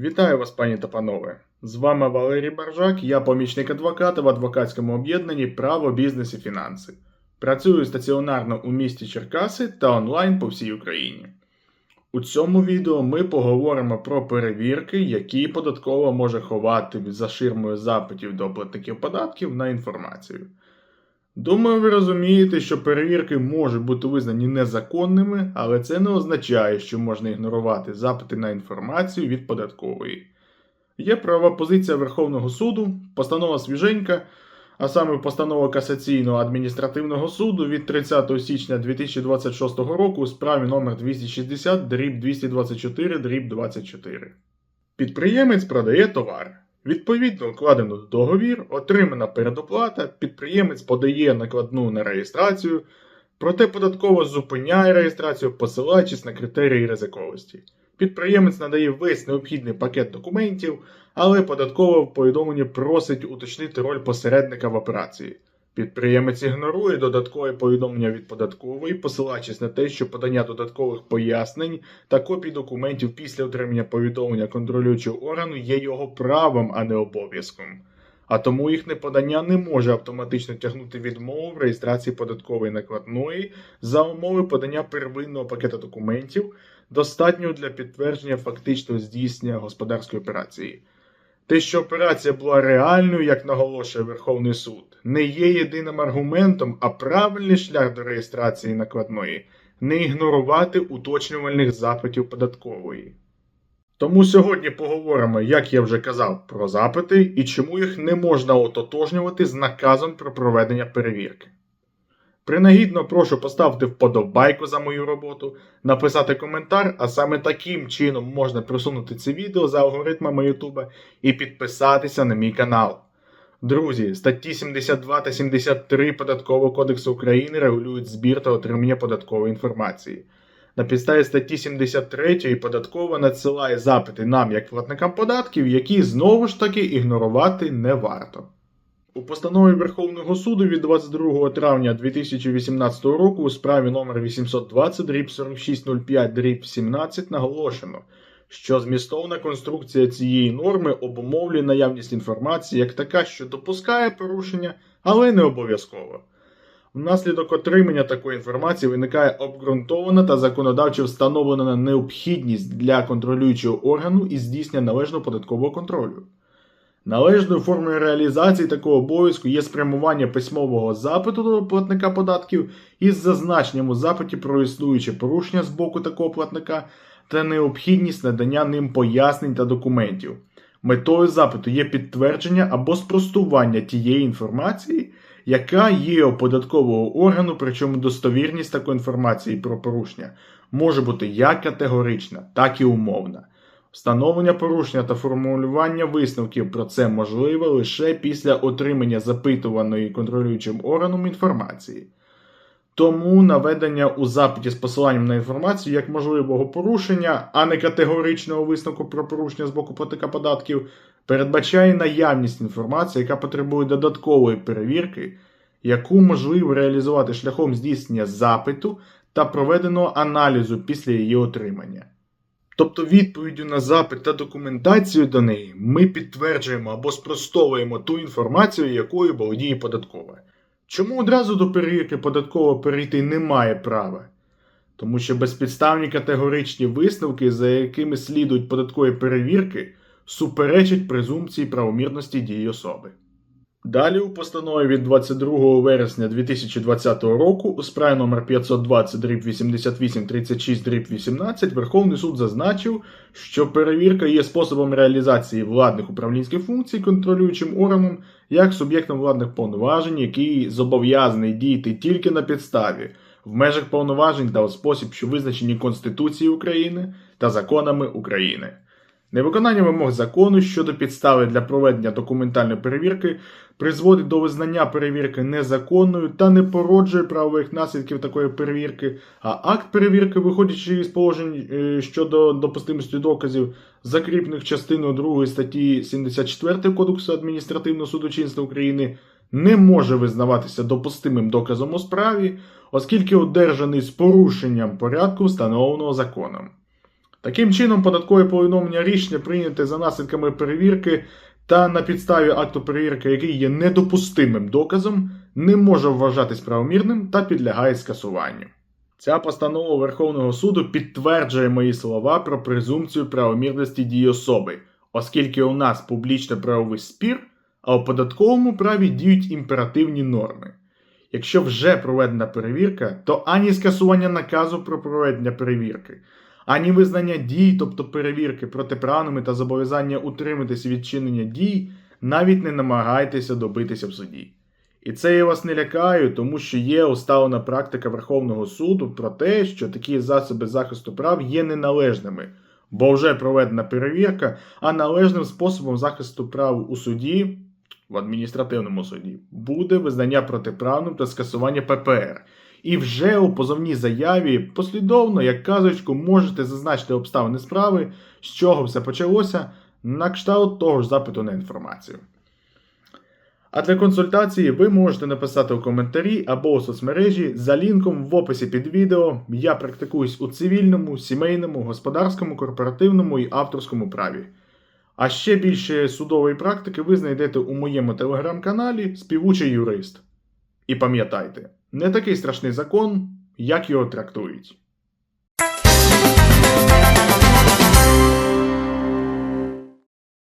Вітаю вас, пані та панове. З вами Валерій Баржак, я помічник адвоката в адвокатському об'єднанні Право, бізнес і фінанси. Працюю стаціонарно у місті Черкаси та онлайн по всій Україні. У цьому відео ми поговоримо про перевірки, які податково може ховати за ширмою запитів до платників податків на інформацію. Думаю, ви розумієте, що перевірки можуть бути визнані незаконними, але це не означає, що можна ігнорувати запити на інформацію від податкової. Є права позиція Верховного суду, постанова свіженька, а саме постанова Касаційного адміністративного суду від 30 січня 2026 року у справі номер 260 дріб 224 дріб 24. Підприємець продає товар. Відповідно укладено договір, отримана передоплата, підприємець подає накладну на реєстрацію, проте податково зупиняє реєстрацію, посилаючись на критерії ризиковості. Підприємець надає весь необхідний пакет документів, але податково в повідомленні просить уточнити роль посередника в операції. Підприємець ігнорує додаткове повідомлення від податкової, посилаючись на те, що подання додаткових пояснень та копій документів після отримання повідомлення контролюючого органу є його правом, а не обов'язком. А тому їхнє подання не може автоматично тягнути відмову в реєстрації податкової накладної за умови подання первинного пакета документів, достатньо для підтвердження фактичного здійснення господарської операції. Те, що операція була реальною, як наголошує Верховний суд, не є єдиним аргументом, а правильний шлях до реєстрації накладної не ігнорувати уточнювальних запитів податкової. Тому сьогодні поговоримо, як я вже казав, про запити і чому їх не можна ототожнювати з наказом про проведення перевірки. Принагідно прошу поставити вподобайку за мою роботу, написати коментар, а саме таким чином можна просунути це відео за алгоритмами Ютуба і підписатися на мій канал. Друзі, статті 72 та 73 Податкового кодексу України регулюють збір та отримання податкової інформації. На підставі статті 73 податкова надсилає запити нам, як платникам податків, які знову ж таки ігнорувати не варто. У постанові Верховного суду від 22 травня 2018 року у справі номер 820 дріб 4605 дріб 17 наголошено, що змістовна конструкція цієї норми обумовлює наявність інформації як така, що допускає порушення, але не обов'язково. Внаслідок отримання такої інформації виникає обґрунтована та законодавчо встановлена необхідність для контролюючого органу і здійснення належного податкового контролю. Належною формою реалізації такого обов'язку є спрямування письмового запиту до платника податків із зазначенням у запиті про існуюче порушення з боку такого платника та необхідність надання ним пояснень та документів. Метою запиту є підтвердження або спростування тієї інформації, яка є у податкового органу, причому достовірність такої інформації про порушення може бути як категорична, так і умовна. Встановлення порушення та формулювання висновків про це можливе лише після отримання запитуваної контролюючим органом інформації. Тому наведення у запиті з посиланням на інформацію як можливого порушення, а не категоричного висновку про порушення з боку платника податків, передбачає наявність інформації, яка потребує додаткової перевірки, яку можливо реалізувати шляхом здійснення запиту та проведеного аналізу після її отримання. Тобто відповіддю на запит та документацію до неї ми підтверджуємо або спростовуємо ту інформацію, якою володіє податкова. Чому одразу до перевірки податково перейти немає права? Тому що безпідставні категоричні висновки, за якими слідують податкові перевірки, суперечать презумпції правомірності дії особи. Далі у постанові від 22 вересня 2020 року у справі номер 520 дріб 88 36 дріб 18 Верховний суд зазначив, що перевірка є способом реалізації владних управлінських функцій контролюючим органом як суб'єктом владних повноважень, який зобов'язаний діяти тільки на підставі в межах повноважень та у спосіб, що визначені Конституцією України та законами України. Невиконання вимог закону щодо підстави для проведення документальної перевірки призводить до визнання перевірки незаконною та не породжує правових наслідків такої перевірки, а акт перевірки, виходячи із положень е, щодо допустимості доказів, закріплених частиною 2 статті 74 Кодексу адміністративного судочинства України, не може визнаватися допустимим доказом у справі, оскільки одержаний з порушенням порядку, встановленого законом. Таким чином, податкове повідомлення рішення прийняте за наслідками перевірки та на підставі акту перевірки, який є недопустимим доказом, не може вважатись правомірним та підлягає скасуванню. Ця постанова Верховного суду підтверджує мої слова про презумпцію правомірності дії особи, оскільки у нас публічно-правовий спір, а у податковому праві діють імперативні норми. Якщо вже проведена перевірка, то ані скасування наказу про проведення перевірки, ані визнання дій, тобто перевірки протиправними та зобов'язання утриматися від чинення дій, навіть не намагайтеся добитися в суді. І це я вас не лякаю, тому що є усталена практика Верховного суду про те, що такі засоби захисту прав є неналежними, бо вже проведена перевірка, а належним способом захисту прав у суді, в адміністративному суді, буде визнання протиправним та скасування ППР. І вже у позовній заяві послідовно, як казочку, можете зазначити обставини справи, з чого все почалося, на кшталт того ж запиту на інформацію. А для консультації ви можете написати у коментарі або у соцмережі за лінком в описі під відео. Я практикуюсь у цивільному, сімейному, господарському, корпоративному і авторському праві. А ще більше судової практики ви знайдете у моєму телеграм-каналі Співучий юрист. І пам'ятайте, не такий страшний закон, як його трактують.